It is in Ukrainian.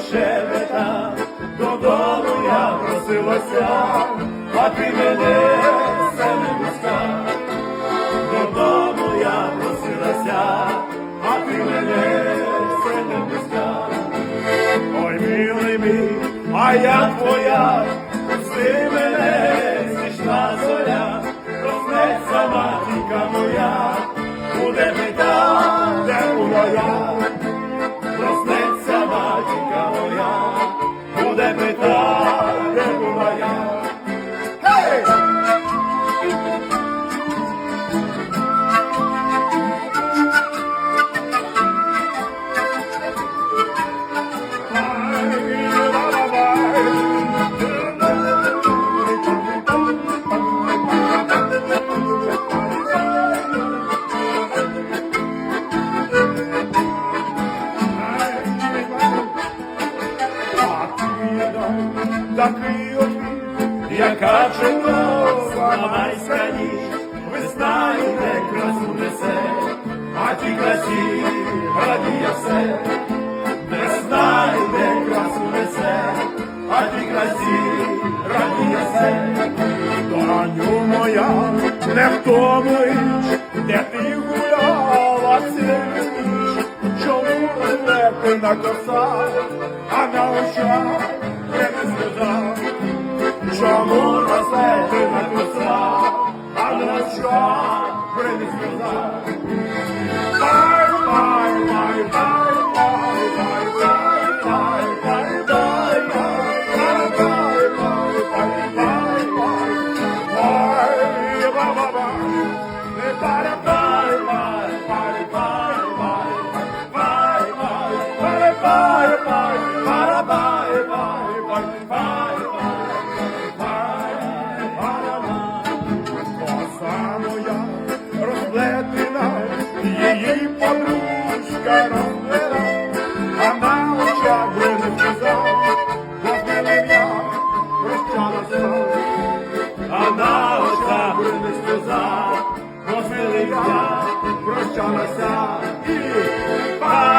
щебета, додому я просилася, а ти мене все не пускав. додому я просилася, а ти мене все не пускав. Ой, милий мій, а я твоя, пусти мене. Такий він, яка чудова майська ніч, весна йде красу несе, а ті красі радіє все, весна йде красу несе, а ті красі радіє все. Доню моя, не втомуєш, де ти гуляла цілу ніч, чому розлеплена коса, а на очах я сказав, чому ти написав, а на що не сказав. я прощалася і.